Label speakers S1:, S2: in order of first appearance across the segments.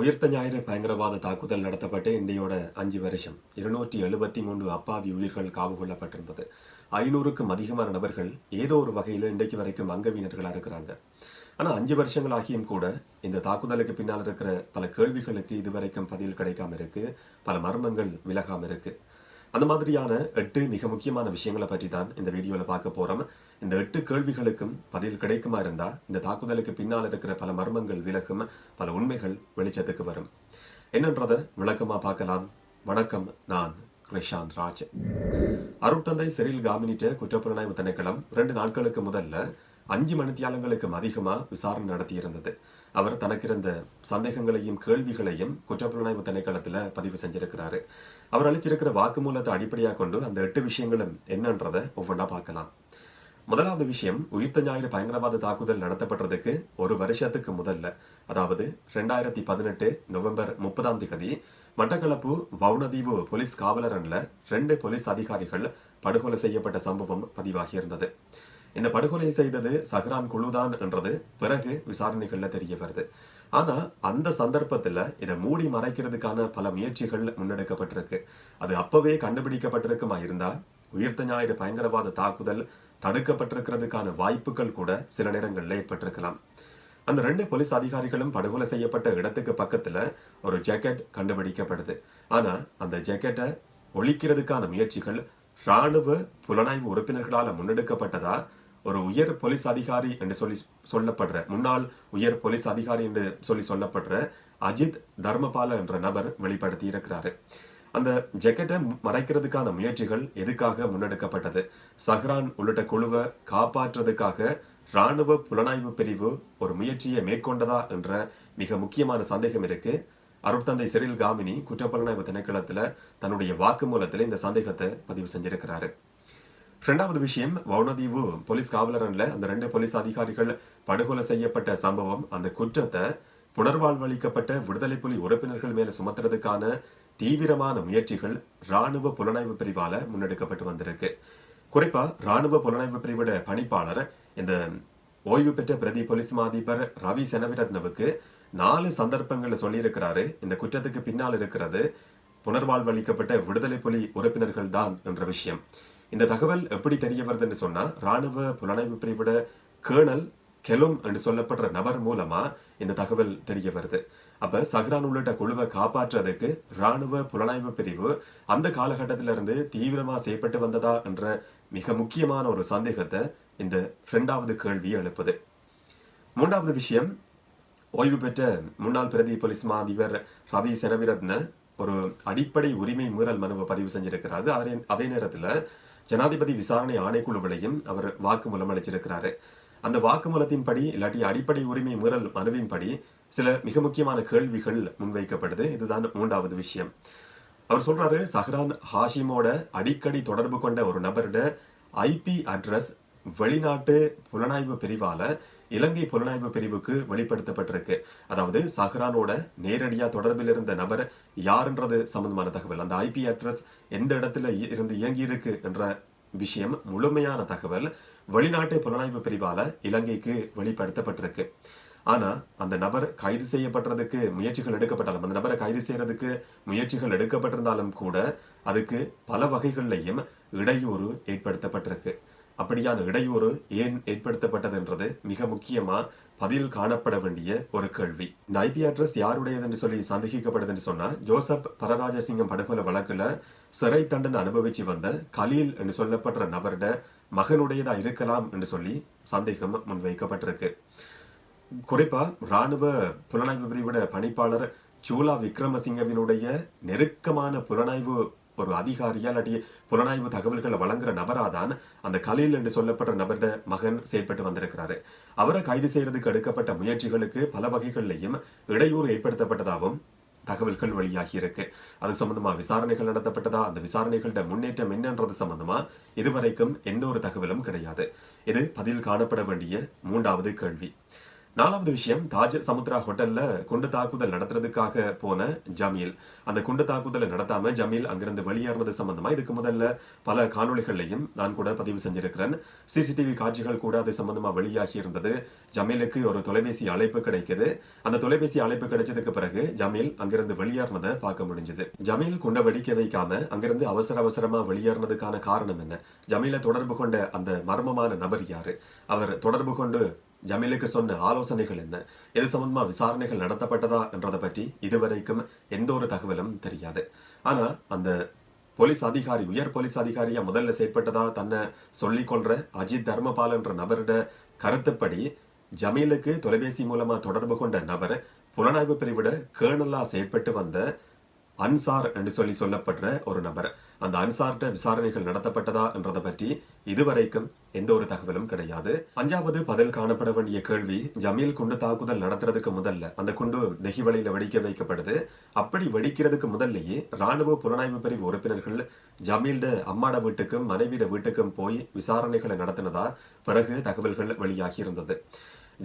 S1: உயிர்த்த ஞாயிறு பயங்கரவாத தாக்குதல் நடத்தப்பட்டு இன்றையோட அஞ்சு வருஷம் இருநூற்றி எழுபத்தி மூன்று அப்பாவி உயிர்கள் காவு கொள்ளப்பட்டிருந்தது ஐநூறுக்கும் அதிகமான நபர்கள் ஏதோ ஒரு வகையில் இன்றைக்கு வரைக்கும் அங்கவீனர்களாக இருக்கிறாங்க ஆனால் அஞ்சு வருஷங்களாகியும் கூட இந்த தாக்குதலுக்கு பின்னால் இருக்கிற பல கேள்விகளுக்கு இதுவரைக்கும் பதில் கிடைக்காம இருக்கு பல மர்மங்கள் விலகாமல் இருக்குது அந்த மாதிரியான எட்டு மிக முக்கியமான விஷயங்களை பற்றி தான் இந்த வீடியோவில் பார்க்க போகிறோம் இந்த எட்டு கேள்விகளுக்கும் பதில் கிடைக்குமா இருந்தால் இந்த தாக்குதலுக்கு பின்னால் இருக்கிற பல மர்மங்கள் விலகும் பல உண்மைகள் வெளிச்சத்துக்கு வரும் என்னன்றதை விளக்கமாக பார்க்கலாம் வணக்கம் நான் கிருஷாந்த் ராஜ் அருட்தந்தை சிறையில் காமினிட்ட குற்றப்புலனாய்வு திணைக்களம் ரெண்டு நாட்களுக்கு முதல்ல அஞ்சு மணித்தியாலங்களுக்கும் அதிகமாக விசாரணை நடத்தியிருந்தது அவர் தனக்கு இருந்த சந்தேகங்களையும் கேள்விகளையும் குற்றப்புலனாய்வு திணைக்களத்தில் பதிவு செஞ்சிருக்கிறாரு அவர் அளிச்சிருக்கிற வாக்குமூலத்தை அடிப்படையாக கொண்டு அந்த எட்டு விஷயங்களும் என்னன்றதை ஒவ்வொன்றா பார்க்கலாம் முதலாவது விஷயம் உயிர்த்த ஞாயிறு பயங்கரவாத தாக்குதல் நடத்தப்பட்டதுக்கு ஒரு வருஷத்துக்கு முதல்ல அதாவது ரெண்டாயிரத்தி பதினெட்டு நவம்பர் முப்பதாம் தேதி மட்டக்களப்பு வவுனதீவு போலீஸ் காவலரன்ல ரெண்டு போலீஸ் அதிகாரிகள் படுகொலை செய்யப்பட்ட சம்பவம் பதிவாகியிருந்தது இந்த படுகொலையை செய்தது சஹ்ரான் குழுதான் என்றது பிறகு விசாரணைகள்ல தெரிய வருது ஆனா அந்த சந்தர்ப்பத்துல இதை மூடி மறைக்கிறதுக்கான பல முயற்சிகள் முன்னெடுக்கப்பட்டிருக்கு அது அப்பவே கண்டுபிடிக்கப்பட்டிருக்குமா இருந்தால் உயிர்த்த ஞாயிறு பயங்கரவாத தாக்குதல் தடுக்கப்பட்டிருக்கிறதுக்கான வாய்ப்புகள் கூட சில நேரங்களில் ஏற்பட்டிருக்கலாம் அந்த ரெண்டு போலீஸ் அதிகாரிகளும் படுகொலை செய்யப்பட்ட இடத்துக்கு பக்கத்துல ஒரு ஜாக்கெட் கண்டுபிடிக்கப்படுது ஆனா அந்த ஜாக்கெட்டை ஒழிக்கிறதுக்கான முயற்சிகள் இராணுவ புலனாய்வு உறுப்பினர்களால் முன்னெடுக்கப்பட்டதா ஒரு உயர் போலீஸ் அதிகாரி என்று சொல்லி சொல்லப்படுற முன்னாள் உயர் போலீஸ் அதிகாரி என்று சொல்லி சொல்லப்படுற அஜித் தர்மபால என்ற நபர் வெளிப்படுத்தி இருக்கிறாரு அந்த ஜெக்கெட்டை மறைக்கிறதுக்கான முயற்சிகள் எதுக்காக முன்னெடுக்கப்பட்டது சஹ்ரான் உள்ளிட்ட குழுவை காப்பாற்றுறதுக்காக இராணுவ புலனாய்வு பிரிவு ஒரு முயற்சியை மேற்கொண்டதா என்ற மிக முக்கியமான சந்தேகம் இருக்கு அருட்தந்தை சிறில் காமினி குற்றப்புலனாய்வு திணைக்களத்தில் தன்னுடைய வாக்குமூலத்தில் இந்த சந்தேகத்தை பதிவு செஞ்சிருக்கிறாரு ரெண்டாவது விஷயம் வவுனதீவு போலீஸ் காவலரன்ல அந்த ரெண்டு போலீஸ் அதிகாரிகள் படுகொலை செய்யப்பட்ட சம்பவம் அந்த குற்றத்தை புனர்வாழ்வளிக்கப்பட்ட விடுதலை புலி உறுப்பினர்கள் மேல சுமத்துறதுக்கான தீவிரமான முயற்சிகள் ராணுவ புலனாய்வு பிரிவால முன்னெடுக்கப்பட்டு வந்திருக்கு குறிப்பா ராணுவ புலனாய்வு பிரிவிட பணிப்பாளர் இந்த ஓய்வு பெற்ற பிரதி போலீஸ் மாதிபர் ரவி செனவிரத்னவுக்கு நாலு சந்தர்ப்பங்களில் சொல்லியிருக்கிறாரு இந்த குற்றத்துக்கு பின்னால் இருக்கிறது புனர்வாழ்வளிக்கப்பட்ட விடுதலை புலி உறுப்பினர்கள் தான் என்ற விஷயம் இந்த தகவல் எப்படி தெரிய வருதுன்னு சொன்னா ராணுவ புலனாய்வு பிரிவிட கேர்னல் கெலும் என்று சொல்லப்படுற நபர் மூலமா இந்த தகவல் தெரிய வருது அப்ப சஹ்ரான் உள்ளிட்ட குழுவை காப்பாற்றுறதுக்கு ராணுவ புலனாய்வு பிரிவு அந்த காலகட்டத்திலிருந்து தீவிரமா செய்யப்பட்டு வந்ததா என்ற மிக முக்கியமான ஒரு சந்தேகத்தை இந்த ரெண்டாவது கேள்வி எழுப்புது மூன்றாவது விஷயம் ஓய்வு பெற்ற முன்னாள் பிரதி போலீஸ் மா அதிபர் ரவி செரவிரத்ன ஒரு அடிப்படை உரிமை மீறல் மனுவை பதிவு செஞ்சிருக்கிறாரு அதே அதே நேரத்தில் ஜனாதிபதி விசாரணை ஆணைக்குழுவிலையும் அவர் வாக்குமூலம் அளிச்சிருக்கிறார் அந்த வாக்குமூலத்தின்படி இல்லாட்டி அடிப்படை உரிமை மீறல் மனுவின்படி சில மிக முக்கியமான கேள்விகள் முன்வைக்கப்படுது இதுதான் மூன்றாவது விஷயம் அவர் சொல்றாரு சஹ்ரான் ஹாஷிமோட அடிக்கடி தொடர்பு கொண்ட ஒரு நபரோட ஐபி அட்ரஸ் வெளிநாட்டு புலனாய்வு பிரிவால இலங்கை புலனாய்வு பிரிவுக்கு வெளிப்படுத்தப்பட்டிருக்கு அதாவது சஹ்ரானோட நேரடியாக தொடர்பில் இருந்த நபர் யாருன்றது சம்பந்தமான தகவல் அந்த ஐபி அட்ரஸ் எந்த இடத்துல இருந்து இயங்கியிருக்கு என்ற விஷயம் முழுமையான தகவல் வெளிநாட்டு புலனாய்வு பிரிவால இலங்கைக்கு வெளிப்படுத்தப்பட்டிருக்கு ஆனா அந்த நபர் கைது செய்யப்பட்டதுக்கு முயற்சிகள் எடுக்கப்பட்டாலும் அந்த நபரை கைது செய்யறதுக்கு முயற்சிகள் எடுக்கப்பட்டிருந்தாலும் கூட அதுக்கு பல வகைகள்லையும் இடையூறு ஏற்படுத்தப்பட்டிருக்கு அப்படியான இடையூறு ஏன் ஏற்படுத்தப்பட்டது மிக முக்கியமா பதில் காணப்பட வேண்டிய ஒரு கேள்வி இந்த ஐபி அட்ரஸ் யாருடையது என்று சொல்லி சந்தேகிக்கப்படுது என்று சொன்னா ஜோசப் பரராஜசிங்கம் படுகொலை வழக்குல சிறை தண்டனை அனுபவிச்சு வந்த கலீல் என்று சொல்லப்படுற நபரிட மகனுடையதா இருக்கலாம் என்று சொல்லி சந்தேகம் முன்வைக்கப்பட்டிருக்கு குறிப்பா ராணுவ புலனாய்வு பிரிவிட பணிப்பாளர் சூலா விக்ரமசிங்கவினுடைய நெருக்கமான புலனாய்வு ஒரு அதிகாரியா இல்லாட்டி புலனாய்வு தகவல்களை வழங்குற நபரா தான் அந்த கலீல் என்று சொல்லப்படுற நபர்ட மகன் செயல்பட்டு வந்திருக்கிறாரு அவரை கைது செய்யறதுக்கு எடுக்கப்பட்ட முயற்சிகளுக்கு பல வகைகளிலையும் இடையூறு ஏற்படுத்தப்பட்டதாகவும் தகவல்கள் வெளியாகி இருக்கு அது சம்பந்தமா விசாரணைகள் நடத்தப்பட்டதா அந்த விசாரணைகளோட முன்னேற்றம் என்னன்றது சம்பந்தமா இதுவரைக்கும் எந்த ஒரு தகவலும் கிடையாது இது பதில் காணப்பட வேண்டிய மூன்றாவது கேள்வி நாலாவது விஷயம் தாஜ் சமுத்ரா ஹோட்டல்ல குண்டு தாக்குதல் நடத்துறதுக்காக போன ஜமீல் அந்த குண்டு தாக்குதலை நடத்தாம ஜமீல் அங்கிருந்து வெளியேறினது சம்பந்தமா இதுக்கு முதல்ல பல காணொலிகளையும் நான் கூட பதிவு செஞ்சிருக்கிறேன் சிசிடிவி காட்சிகள் கூட அது சம்பந்தமா வெளியாகி இருந்தது ஜமீலுக்கு ஒரு தொலைபேசி அழைப்பு கிடைக்குது அந்த தொலைபேசி அழைப்பு கிடைச்சதுக்கு பிறகு ஜமீல் அங்கிருந்து வெளியேறினதை பார்க்க முடிஞ்சது ஜமீல் குண்டை வெடிக்க வைக்காம அங்கிருந்து அவசர அவசரமா வெளியேறினதுக்கான காரணம் என்ன ஜமீல தொடர்பு கொண்ட அந்த மர்மமான நபர் யாரு அவர் தொடர்பு கொண்டு ஜமீலுக்கு சொன்ன ஆலோசனைகள் என்ன எது சம்பந்தமாக விசாரணைகள் நடத்தப்பட்டதா என்றதை பற்றி இதுவரைக்கும் எந்த ஒரு தகவலும் தெரியாது ஆனால் அந்த போலீஸ் அதிகாரி உயர் போலீஸ் அதிகாரியா முதல்ல செயற்பட்டதா தன்னை சொல்லிக் கொள்ற அஜித் தர்மபால் என்ற நபரிட கருத்துப்படி ஜமீலுக்கு தொலைபேசி மூலமா தொடர்பு கொண்ட நபர் புலனாய்வு பிரிவிட கேர்னலா செயற்பட்டு வந்த அன்சார் என்று சொல்லி சொல்லப்படுற ஒரு நபர் அந்த அன்சார்ட்ட விசாரணைகள் நடத்தப்பட்டதா என்றதை பற்றி இதுவரைக்கும் எந்த ஒரு தகவலும் கிடையாது அஞ்சாவது பதில் காணப்பட வேண்டிய கேள்வி ஜமீல் குண்டு தாக்குதல் நடத்துறதுக்கு முதல்ல அந்த குண்டு நெகிவலையில வழியில வெடிக்க வைக்கப்படுது அப்படி வெடிக்கிறதுக்கு முதல்லயே ராணுவ புலனாய்வு பிரிவு உறுப்பினர்கள் ஜமீல்ட அம்மாட வீட்டுக்கும் மனைவியிட வீட்டுக்கும் போய் விசாரணைகளை நடத்தினதா பிறகு தகவல்கள் வெளியாகி இருந்தது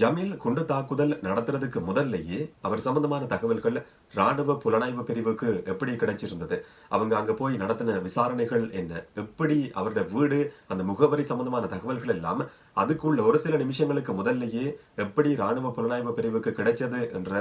S1: ஜமீல் குண்டு தாக்குதல் நடத்துறதுக்கு முதல்லயே அவர் சம்பந்தமான தகவல்கள் ராணுவ புலனாய்வு பிரிவுக்கு எப்படி கிடைச்சிருந்தது அவங்க அங்க போய் நடத்தின விசாரணைகள் என்ன எப்படி அவரோட வீடு அந்த முகவரி சம்பந்தமான தகவல்கள் எல்லாம் அதுக்குள்ள ஒரு சில நிமிஷங்களுக்கு முதல்லயே எப்படி ராணுவ புலனாய்வு பிரிவுக்கு கிடைச்சது என்ற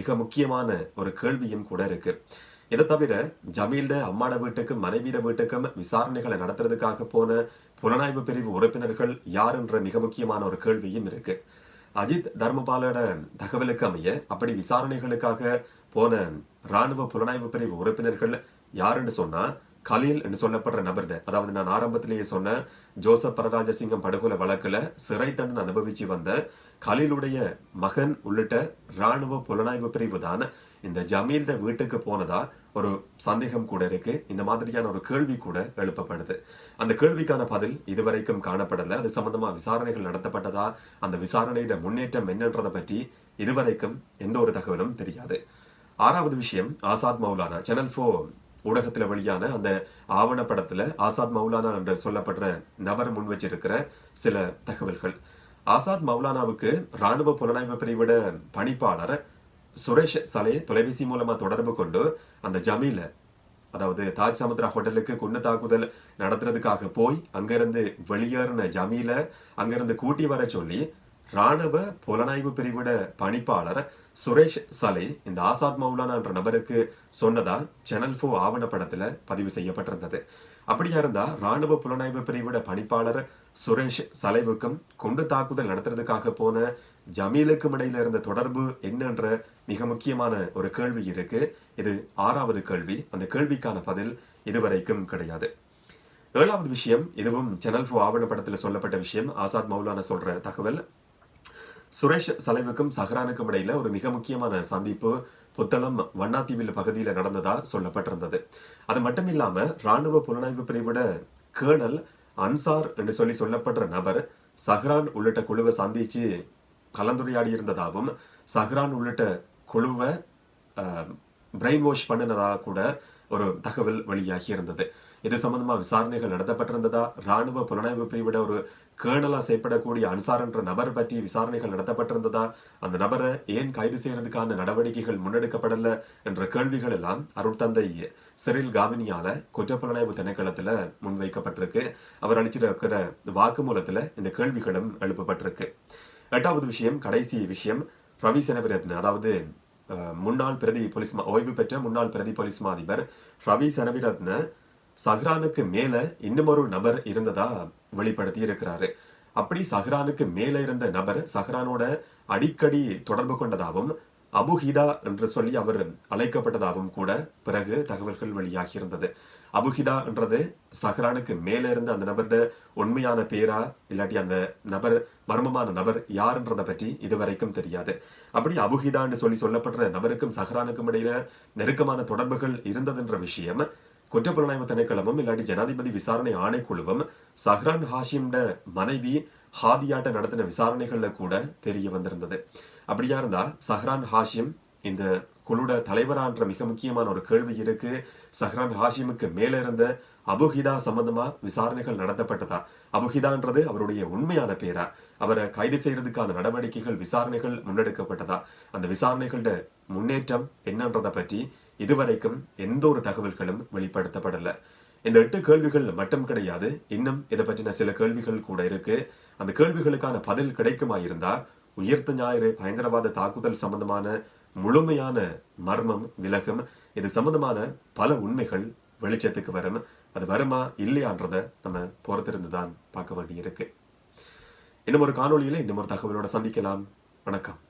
S1: மிக முக்கியமான ஒரு கேள்வியும் கூட இருக்கு இதை தவிர ஜமீல்ட அம்மாட வீட்டுக்கும் மனைவியிட வீட்டுக்கும் விசாரணைகளை நடத்துறதுக்காக போன புலனாய்வு பிரிவு உறுப்பினர்கள் யார் என்ற மிக முக்கியமான ஒரு கேள்வியும் இருக்கு அஜித் தர்மபாலோட தகவலுக்கு அமைய அப்படி விசாரணைகளுக்காக போன ராணுவ புலனாய்வு பிரிவு உறுப்பினர்கள் யாருன்னு சொன்னா கலீல் என்று சொல்லப்படுற நபர்னு அதாவது நான் ஆரம்பத்திலேயே சொன்ன ஜோசப் பரராஜசிங்கம் படுகொலை வழக்கில் சிறை தண்டனை அனுபவிச்சு வந்த கலீலுடைய மகன் உள்ளிட்ட ராணுவ புலனாய்வு பிரிவு தான் இந்த ஜமீல்ட வீட்டுக்கு போனதா ஒரு சந்தேகம் கூட இருக்கு இந்த மாதிரியான ஒரு கேள்வி கூட எழுப்பப்படுது அந்த கேள்விக்கான பதில் இதுவரைக்கும் காணப்படல அது சம்பந்தமா விசாரணைகள் நடத்தப்பட்டதா அந்த விசாரணையில முன்னேற்றம் என்னன்றதை பற்றி இதுவரைக்கும் எந்த ஒரு தகவலும் தெரியாது ஆறாவது விஷயம் ஆசாத் மௌலானா சேனல் போ ஊடகத்தில் வெளியான அந்த ஆவணப்படத்தில் ஆசாத் மௌலானா என்று சொல்லப்படுற நபர் முன் வச்சிருக்கிற சில தகவல்கள் ஆசாத் மௌலானாவுக்கு ராணுவ புலனாய்வு பிரிவிட பணிப்பாளர் சுரேஷ் சலே தொலைபேசி மூலமா தொடர்பு கொண்டு அந்த ஜமீல அதாவது தாஜ் சமுத்ரா ஹோட்டலுக்கு குண்டு தாக்குதல் நடத்துறதுக்காக போய் அங்கிருந்து வெளியேறின ஜமீல அங்கிருந்து கூட்டி வர சொல்லி ராணுவ புலனாய்வு பிரிவிட பணிப்பாளர் சுரேஷ் சலே இந்த ஆசாத் மௌலானான்ற நபருக்கு சொன்னதால் சேனல் ஃபோ ஆவணப்படத்தில் பதிவு செய்யப்பட்டிருந்தது அப்படியா இருந்தால் ராணுவ புலனாய்வு பிரிவிட பணிப்பாளர் சுரேஷ் சலைவுக்கும் கொண்டு தாக்குதல் நடத்துறதுக்காக போன ஜமீலுக்கும் இடையில இருந்த தொடர்பு என்னன்ற மிக முக்கியமான ஒரு கேள்வி இருக்கு இது ஆறாவது கேள்வி அந்த கேள்விக்கான பதில் இதுவரைக்கும் கிடையாது ஏழாவது விஷயம் இதுவும் செனல் ஃபோ ஆவணப்படத்தில் சொல்லப்பட்ட விஷயம் ஆசாத் மௌலான சொல்ற தகவல் சுரேஷ் சலைவுக்கும் சஹரானுக்கும் இடையில ஒரு மிக முக்கியமான சந்திப்பு புத்தளம் வண்ணாத்தீவில் பகுதியில் நடந்ததா சொல்லப்பட்டிருந்தது அது மட்டும் இல்லாம ராணுவ புலனாய்வு பிரிவோட கேர்னல் அன்சார் என்று சொல்லி சொல்லப்படுற நபர் சஹ்ரான் உள்ளிட்ட குழுவை சந்திச்சு கலந்துரையாடி இருந்ததாகவும் சஹ்ரான் உள்ளிட்ட குழுவை பிரெயின் வாஷ் பண்ணினதாக கூட ஒரு தகவல் வெளியாகி இருந்தது இது சம்பந்தமாக விசாரணைகள் நடத்தப்பட்டிருந்ததா ராணுவ புலனாய்வு பிரிவிட ஒரு கேர்னலாக செயற்படக்கூடிய அன்சார் என்ற நபர் பற்றி விசாரணைகள் நடத்தப்பட்டிருந்ததா அந்த நபரை ஏன் கைது செய்யறதுக்கான நடவடிக்கைகள் முன்னெடுக்கப்படலை என்ற கேள்விகள் எல்லாம் அருள் தந்தை சிறில் காவினியால் குற்றப்புலனாய்வு திணைக்களத்தில் முன்வைக்கப்பட்டிருக்கு அவர் அளிச்சிருக்கிற வாக்குமூலத்தில் இந்த கேள்விகளும் எழுப்பப்பட்டிருக்கு எட்டாவது விஷயம் கடைசி விஷயம் ரவி செனவிரத்ன அதாவது முன்னாள் பிரதி போலீஸ் ஓய்வு பெற்ற முன்னாள் பிரதி போலீஸ் அதிபர் ரவி செனவிரத்ன சஹ்ரானுக்கு மேலே இன்னமொரு நபர் இருந்ததா வெளிப்படுத்தி இருக்கிறாரு அப்படி சஹ்ரானுக்கு மேலே இருந்த நபர் சஹ்ரானோட அடிக்கடி தொடர்பு கொண்டதாகவும் அபுஹிதா என்று சொல்லி அவர் அழைக்கப்பட்டதாகவும் கூட பிறகு தகவல்கள் வெளியாகி இருந்தது அபுஹிதா என்றது சஹ்ரானுக்கு மேலே இருந்து அந்த நபருடைய உண்மையான பேரா இல்லாட்டி அந்த நபர் மர்மமான நபர் என்றதை பற்றி இதுவரைக்கும் தெரியாது அப்படி அபுஹிதான்னு சொல்லி சொல்லப்படுற நபருக்கும் சஹ்ரானுக்கும் இடையில நெருக்கமான தொடர்புகள் இருந்ததுன்ற விஷயம் குற்றப்புலனாய்வு திணைக்களமும் இல்லாட்டி ஜனாதிபதி விசாரணை ஆணைக்குழுவும் சஹ்ரான் ஹாஷிம்ட மனைவி ஹாதியாட்ட நடத்தின விசாரணைகள்ல கூட தெரிய வந்திருந்தது அப்படியா இருந்தால் சஹ்ரான் ஹாஷிம் இந்த குழுட தலைவரான்ற மிக முக்கியமான ஒரு கேள்வி இருக்கு சஹ்ரான் ஹாஷிமுக்கு மேலே இருந்த அபுஹிதா சம்பந்தமா விசாரணைகள் நடத்தப்பட்டதா அபுஹிதான்றது அவருடைய உண்மையான பேரா அவரை கைது செய்யறதுக்கான நடவடிக்கைகள் விசாரணைகள் முன்னெடுக்கப்பட்டதா அந்த விசாரணைகளோட முன்னேற்றம் என்னன்றதை பற்றி இதுவரைக்கும் எந்த ஒரு தகவல்களும் வெளிப்படுத்தப்படல இந்த எட்டு கேள்விகள் மட்டும் கிடையாது இன்னும் இதை பற்றின சில கேள்விகள் கூட இருக்கு அந்த கேள்விகளுக்கான பதில் கிடைக்குமா இருந்தா உயிர்த்த ஞாயிறு பயங்கரவாத தாக்குதல் சம்பந்தமான முழுமையான மர்மம் விலகும் இது சம்பந்தமான பல உண்மைகள் வெளிச்சத்துக்கு வரும் அது வருமா இல்லையான்றதை நம்ம பொறுத்திருந்து தான் பார்க்க வேண்டியிருக்கு இன்னும் ஒரு காணொலியில் இன்னும் ஒரு தகவலோட சந்திக்கலாம் வணக்கம்